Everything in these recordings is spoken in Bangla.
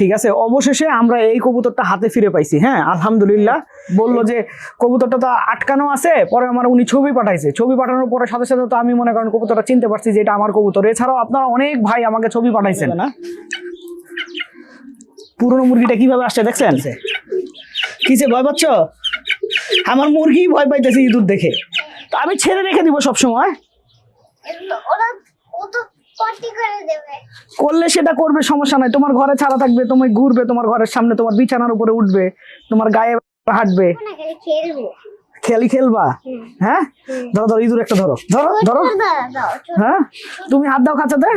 ঠিক আছে? অবশেষে আমরা এই কবুতরটা হাতে ফিরে পাইছি হ্যাঁ? আলহামদুলিল্লাহ। বলল যে কবুতরটা তো আটকানো আছে পরে আমার উনি ছবি পাঠাইছে। ছবি পাঠানোর পরে সাথে সাথে তো আমি মনে করেন কবুতরটা চিনতে পারছি যে এটা আমার কবুতর। এছাড়াও আপনারা অনেক ভাই আমাকে ছবি পাঠাইছেন। না? পুরনো মুরগিটা কীভাবে আসছে দেখছেন? কিসে ভয় পাচ্ছ? আমার মুরগি ভয় পাইতেছে ইঁদুর দেখে। তো আমি ছেড়ে রেখে দিব সবসময় ওরা ও তো পটি করে দেবে করলে সেটা করবে সমস্যা নাই। তোমার ঘরে ছাড়া থাকবে তুমি ঘুরবে তোমার ঘরের সামনে তোমার বিছানার উপরে উঠবে তোমার গায়ে হাঁটবে। খালি খেলব। খেলি খেলবা? হ্যাঁ? ধরো ধরো ইঁদুর একটা ধরো। ধরো ধরো হ্যাঁ? তুমি হাত দাও খাঁচাতে।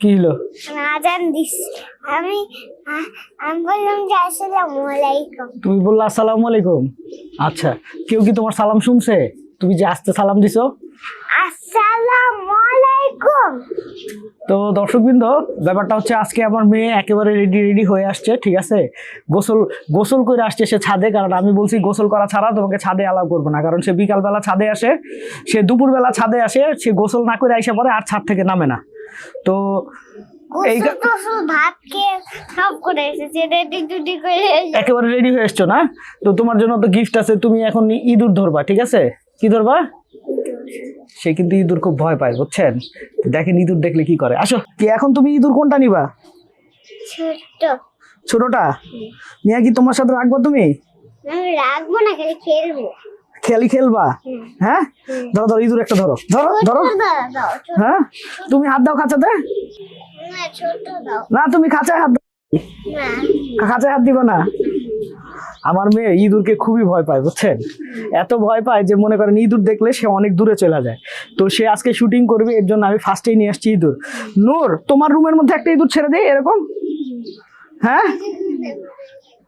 কি হলো? আমি আজান দিস আমি আমি বললাম যে আসসালামু আলাইকুম তুমি বললা আসসালামু আলাইকুম আচ্ছা কেউ কি তোমার সালাম শুনছে? তুমি যে আস্তে সালাম দিছো। আসসালামু আলাইকুম তো দর্শকবৃন্দ ব্যাপারটা হচ্ছে আজকে আমার মেয়ে একেবারে রেডি রেডি হয়ে আসছে ঠিক আছে? গোসল গোসল করে আসছে সে ছাদে কারণ আমি বলছি গোসল করা ছাড়া তোমাকে ছাদে অ্যালাউ করব না কারণ সে বিকালবেলা ছাদে আসে সে দুপুরবেলা ছাদে আসে সে গোসল না করে আইসা পরে আর ছাদ থেকে নামে না। তো এই ভাত খেয়ে সব করে এসেছে রেডি টুডি করে একেবারে রেডি হয়ে এসছো না? তো তোমার জন্য তো গিফট আছে তুমি এখন ইঁদুর ধরবা ঠিক আছে? কি ধরবা? সে কিন্তু ইঁদুর খুব ভয় পায় বুঝছেন? দেখেন ইঁদুর দেখলে কি করে? আসো কি এখন তুমি ইঁদুর কোনটা নিবা? ছোটটা? নিয়ে কি তোমার সাথে রাখব তুমি? রাখব না খালি খেলব। খেলি খেলবা? হ্যাঁ? ধরো ধরো ইঁদুর একটা ধরো। ধরো ধরো। হ্যাঁ? তুমি হাত দাও খাঁচাতে? না তুমি খাঁচায় হাত দাও। খাঁচায় হাত দিবা না? আমার মেয়ে ইঁদুরকে খুবই ভয় পায় বুঝছেন? এত ভয় পায় যে মনে করেন ইঁদুর দেখলে সে অনেক দূরে চলে যায়। তো সে আজকে শুটিং করবে এর জন্য আমি ফার্স্টেই নিয়ে আসছি ইঁদুর। নূর তোমার রুমের মধ্যে একটা ইঁদুর ছেড়ে দেয় এরকম? হ্যাঁ?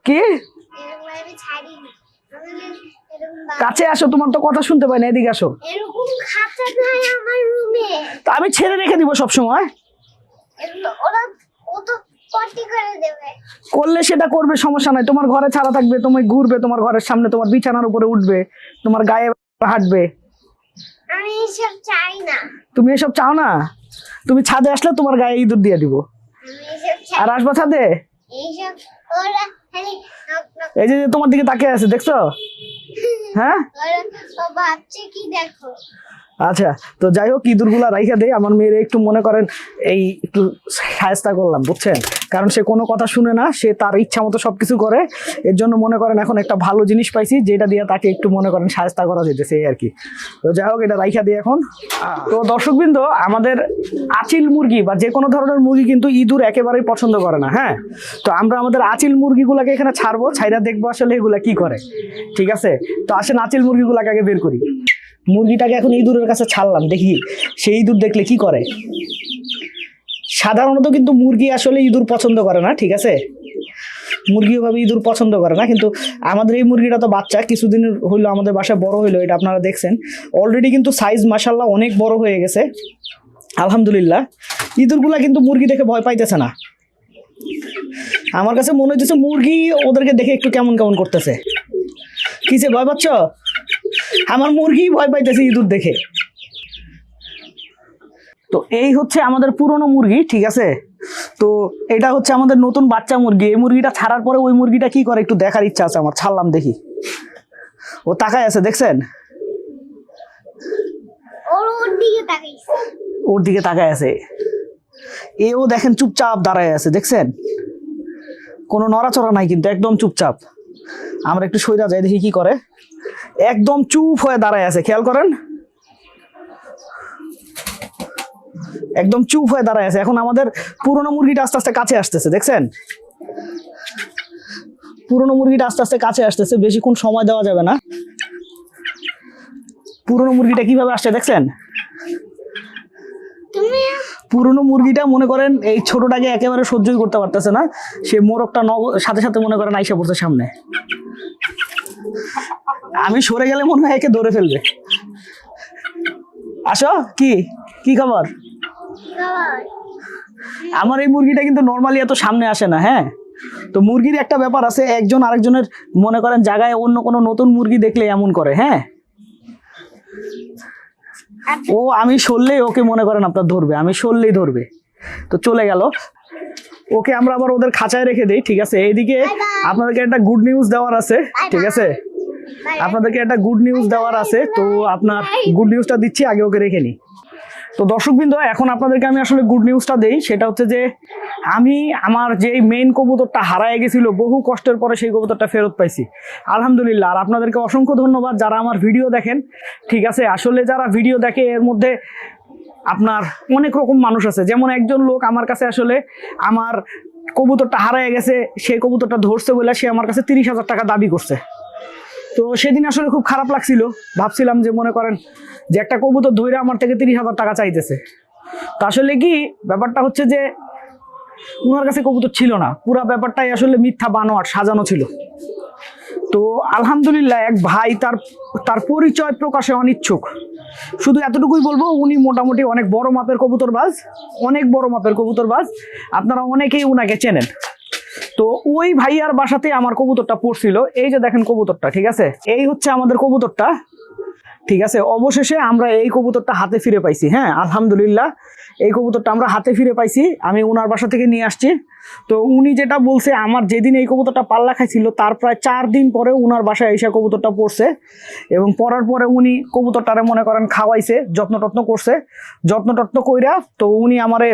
কি? কাছে আসো তোমার তো কথা শুনতে পাই না এদিকে আসো। আমি ছেড়ে রেখে দিব করে দেবে করলে সেটা করবে সমস্যা নাই। তোমার ঘরে ছাড়া থাকবে তুমি ঘুরবে তোমার ঘরের সামনে তোমার বিছানার উপরে উঠবে তোমার গায়ে হাঁটবে। আমি এসব চাই না। তুমি এসব চাও না? তুমি ছাদে আসলে তোমার গায়ে ইঁদুর দিয়ে দিব। আর আসবা ছাদে? এই যে যে তোমার দিকে তাকিয়ে আছে দেখছ? হ্যাঁ? ভাবছে কি দেখো। আচ্ছা তো যাই হোক, ইঁদুরগুলা রাইখা দেয় আমার মেয়ের একটু মনে করেন, এই একটু সায়স্তা করলাম, বুঝছেন? কারণ সে কোনো কথা শুনে না, সে তার ইচ্ছা মতো সব কিছু করে। এর জন্য মনে করেন, এখন একটা ভালো জিনিস পাইছি, যেটা দিয়ে তাকে একটু মনে করেন সায়স্তা করা যেতেছে, এই আর কি। তো যাই হোক, এটা রাইখা দিই এখন। তো দর্শকবৃন্দ, আমাদের আচিল মুরগি বা যে কোনো ধরনের মুরগি কিন্তু ইঁদুর একেবারেই পছন্দ করে না হ্যাঁ? তো আমরা আমাদের আচিল মুরগিগুলোকে এখানে ছাড়বো, ছাইরা দেখব আসলে এগুলা কি করে, ঠিক আছে? তো আসেন, আচিল মুরগিগুলাকে আগে বের করি। মুরগিটাকে এখন ইঁদুরের কাছে ছাড়লাম, দেখি সেই ইঁদুর দেখলে কি করে। সাধারণত কিন্তু মুরগি আসলে ইঁদুর পছন্দ করে না, ঠিক আছে? মুরগিও ভাবে ইঁদুর পছন্দ করে না, কিন্তু আমাদের এই মুরগিটা তো বাচ্চা, কিছুদিন হইল আমাদের বাসায় বড় হইল, এটা আপনারা দেখছেন। অলরেডি কিন্তু সাইজ মাসাল্লাহ অনেক বড় হয়ে গেছে, আলহামদুলিল্লাহ। ইঁদুরগুলা কিন্তু মুরগি দেখে ভয় পাইতেছে না। আমার কাছে মনে হইতেছে মুরগি ওদেরকে দেখে একটু কেমন কেমন করতেছে। কিসে ভয় পাচ্ছ? আমার মুরগি ভয় পাইতেছে ইঁদুর দেখে। তো এই হচ্ছে আমাদের পুরনো মুরগি ঠিক আছে? তো এটা হচ্ছে আমাদের নতুন বাচ্চা মুরগি। এই মুরগিটা ছাড়ার পরে ওই মুরগিটা কি করে? একটু দেখার ইচ্ছা আছে আমার। ছাড়লাম দেখি। ও তাকায় আছে দেখছেন? ওর দিকে তাকায় আছে। এও দেখেন চুপচাপ দাঁড়ায় আছে দেখছেন? কোনো নড়াচড়া নাই কিন্তু একদম চুপচাপ। আমরা একটু সইরা যাই দেখি কি করে। একদম চুপ হয়ে দাঁড়ায় আছে খেয়াল করেন। একদম চুপ হয়ে দাঁড়ায় আছে। এখন আমাদের পুরনো মুরগিটা আস্তে আস্তে কাছে আসতেছে দেখছেন? পুরনো মুরগিটা আস্তে আস্তে কাছে আসতেছে বেশিক্ষণ সময় দেওয়া যাবে না। পুরনো মুরগিটা কীভাবে আসছে দেখছেন? পুরনো মুরগিটা মনে করেন এই ছোটটাকে একেবারে সহ্যই করতে পারতেছে না। সে মোরগটা সাথে সাথে মনে করেন আইসা পড়ছে সামনে। আমি সরে গেলে মনে হয় একে ধরে ফেলবে। আসো, কি? কি খবর? আমার এই মুরগিটা কিন্তু নর্মালি এত সামনে আসে না হ্যাঁ? তো মুরগির একটা ব্যাপার আছে, একজন আরেকজনের মনে করেন জায়গায় অন্য কোনো নতুন মুরগি দেখলে এমন করে হ্যাঁ? ও আমি সরলেই ওকে মনে করেন আপনার ধরবে, আমি সরলেই ধরবে। তো চলে গেল। ওকে আমরা আবার ওদের খাঁচায় রেখে দিই ঠিক আছে? এইদিকে আপনাদেরকে একটা গুড নিউজ দেওয়ার আছে ঠিক আছে? আপনাদেরকে একটা গুড নিউজ দেওয়ার আছে তো আপনার গুড নিউজটা দিচ্ছি আগে ওকে রেখে নিই তো দর্শকবৃন্দ এখন আপনাদেরকে আমি আসলে গুড নিউজটা দেই সেটা হচ্ছে যে আমি আমার যে মেইন কবুতরটা হারায় গেছিল বহু কষ্টের পরে সেই কবুতরটা ফেরত পাইছি। আলহামদুলিল্লাহ আর আপনাদেরকে অসংখ্য ধন্যবাদ যারা আমার ভিডিও দেখেন ঠিক আছে? আসলে যারা ভিডিও দেখে এর মধ্যে আপনার অনেক রকম মানুষ আছে। যেমন একজন লোক আমার কাছে আসলে আমার কবুতরটা হারায় গেছে সেই কবুতরটা ধরছে বলে সে আমার কাছে তিরিশ হাজার টাকা দাবি করছে। তো সেদিন আসলে খুব খারাপ লাগছিল। ভাবছিলাম যে মনে করেন যে একটা কবুতর ধরে আমার থেকে তিরিশ হাজার টাকা চাইতেছে। তো আসলে কি, ব্যাপারটা হচ্ছে যে ওনার কাছে কবুতর ছিল না। পুরো ব্যাপারটাই আসলে মিথ্যা বানোয়াট, সাজানো ছিল। তো আলহামদুলিল্লাহ এক ভাই তার তার পরিচয় প্রকাশে অনিচ্ছুক। শুধু এতটুকুই বলব, উনি মোটামুটি অনেক বড় মাপের কবুতর কবুতরবাজ অনেক বড় মাপের কবুতরবাজ আপনারা অনেকেই উনাকে চেনেন। তো ওই ভাইয়ার বাসাতে আমার কবুতরটা পড়ছিল। এই যে দেখেন কবুতরটা, ঠিক আছে? এই হচ্ছে আমাদের কবুতরটা। ঠিক আছে, অবশেষে আমরা এই কবুতরটা হাতে ফিরে পাইছি হ্যাঁ আলহামদুলিল্লাহ। এই কবুতরটা আমরা হাতে ফিরে পাইছি, আমি ওনার বাসা থেকে নিয়ে আসছি। তো উনি যেটা বলছে, আমার যেদিন এই কবুতরটা পাল্লা খাইছিল, তার প্রায় চার দিন পরে উনার বাসায় এসে কবুতরটা পড়ছে এবং পড়ার পরে উনি কবুতরটারে মনে করেন খাওয়াইছে যত্ন টত্ন করছে। যত্ন টত্ন কইরা তো উনি আমারে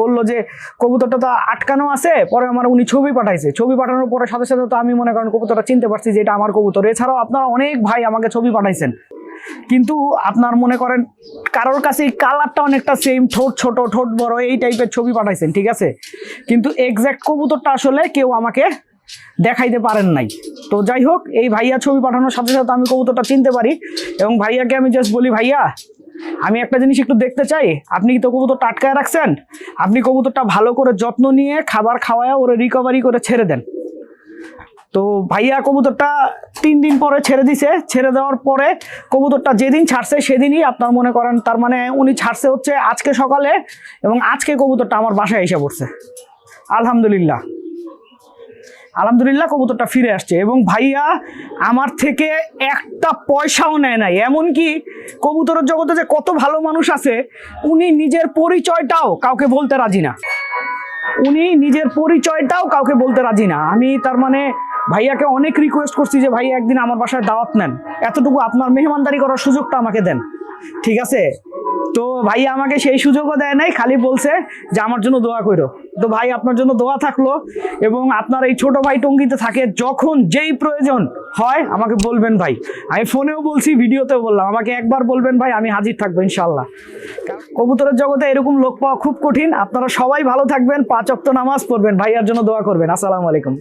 বলল যে, কবুতরটা তো আটকানো আছে, পরে আমার উনি ছবি পাঠাইছে। ছবি পাঠানোর পরে সাথে সাথে তো আমি মনে করেন কবুতরটা চিনতে পারছি যে এটা আমার কবুতর। এছাড়াও আপনারা অনেক ভাই আমাকে ছবি পাঠাইছেন। কিন্তু আপনার মনে করেন কারোর কাছে কালারটা অনেকটা সেম ঠোঁট ছোট, ঠোঁট বড়, এই টাইপের ছবি পাঠাইছেন, ঠিক আছে? কিন্তু এক্স্যাক্ট কবুতরটা আসলে কেউ আমাকে দেখাইতে পারেন নাই। তো যাই হোক, এই ভাইয়া ছবি পাঠানোর সাথে সাথে আমি কবুতরটা চিনতে পারি এবং ভাইয়াকে আমি জাস্ট বলি, ভাইয়া, আমি একটা জিনিস একটু দেখতে চাই। আপনি কি তো কবুতরটা আটকায় রাখছেন? আপনি কবুতরটা ভালো করে যত্ন নিয়ে খাবার খাওয়ায় ওরে রিকভারি করে ছেড়ে দেন। তো ভাইয়া কবুতরটা তিন দিন পরে ছেড়ে দিছে। ছেড়ে দেওয়ার পরে কবুতরটা যেদিন ছাড়ছে সেদিনই আপনার মনে করেন, তার মানে উনি ছাড়ছে হচ্ছে আজকে সকালে এবং আজকে কবুতরটা আমার বাসায় এসে পড়ছে। আলহামদুলিল্লাহ। আলহামদুলিল্লাহ কবুতরটা ফিরে আসছে এবং ভাইয়া আমার থেকে একটা পয়সাও নেয় নাই। এমনকি কবুতরের জগতে যে কত ভালো মানুষ আছে, উনি নিজের পরিচয়টাও কাউকে বলতে রাজি না। উনি নিজের পরিচয়টাও কাউকে বলতে রাজি না। আমি তার মানে ভাইয়াকে অনেক রিকোয়েস্ট করছি যে ভাই একদিন আমার বাসায় দাওয়াত নেন। এতটুকু আপনার মেহমানদারি করার সুযোগটা আমাকে দেন। ঠিক আছে? তো ভাইয়া আমাকে সেই সুযোগও দেয় নাই, খালি বলছে যে, আমার জন্য দোয়া করো তো ভাই, আপনার জন্য দোয়া থাকল এবং আপনার এই ছোট ভাই টঙ্গিতে থাকে, যখন যেই প্রয়োজন হয়, আমাকে বলবেন ভাই। আমি ফোনেও বলছি, ভিডিওতেও বললাম। আমাকে একবার বলবেন ভাই, আমি হাজির থাকব ইনশাল্লাহ কবুতরের জগতে এরকম লোক পাওয়া খুব কঠিন। আপনারা সবাই ভালো থাকবেন, পাঁচ অক্ত নামাজ পড়বেন। ভাইয়ার জন্য দোয়া করবেন। আসসালামু আলাইকুম।